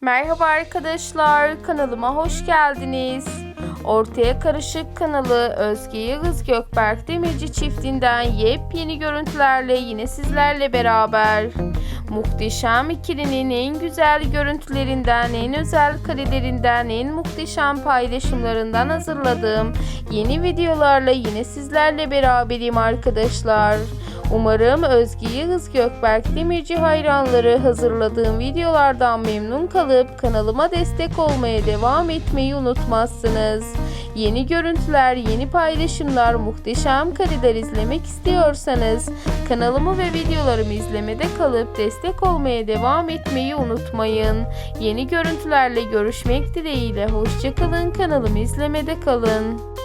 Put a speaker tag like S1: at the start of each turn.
S1: Merhaba arkadaşlar, kanalıma hoş geldiniz. Ortaya Karışık kanalı Özge Yıldız Gökberk Demirci çiftinden yepyeni görüntülerle yine sizlerle beraber. Muhteşem ikilinin en güzel görüntülerinden, en özel karelerinden, en muhteşem paylaşımlarından hazırladığım yeni videolarla yine sizlerle beraberim arkadaşlar. Umarım Özge Yıldız Gökberk Demirci hayranları hazırladığım videolardan memnun kalıp kanalıma destek olmaya devam etmeyi unutmazsınız. Yeni görüntüler, yeni paylaşımlar, muhteşem kareler izlemek istiyorsanız kanalımı ve videolarımı izlemede kalıp destek olmaya devam etmeyi unutmayın. Yeni görüntülerle görüşmek dileğiyle hoşçakalın kanalımı izlemede kalın.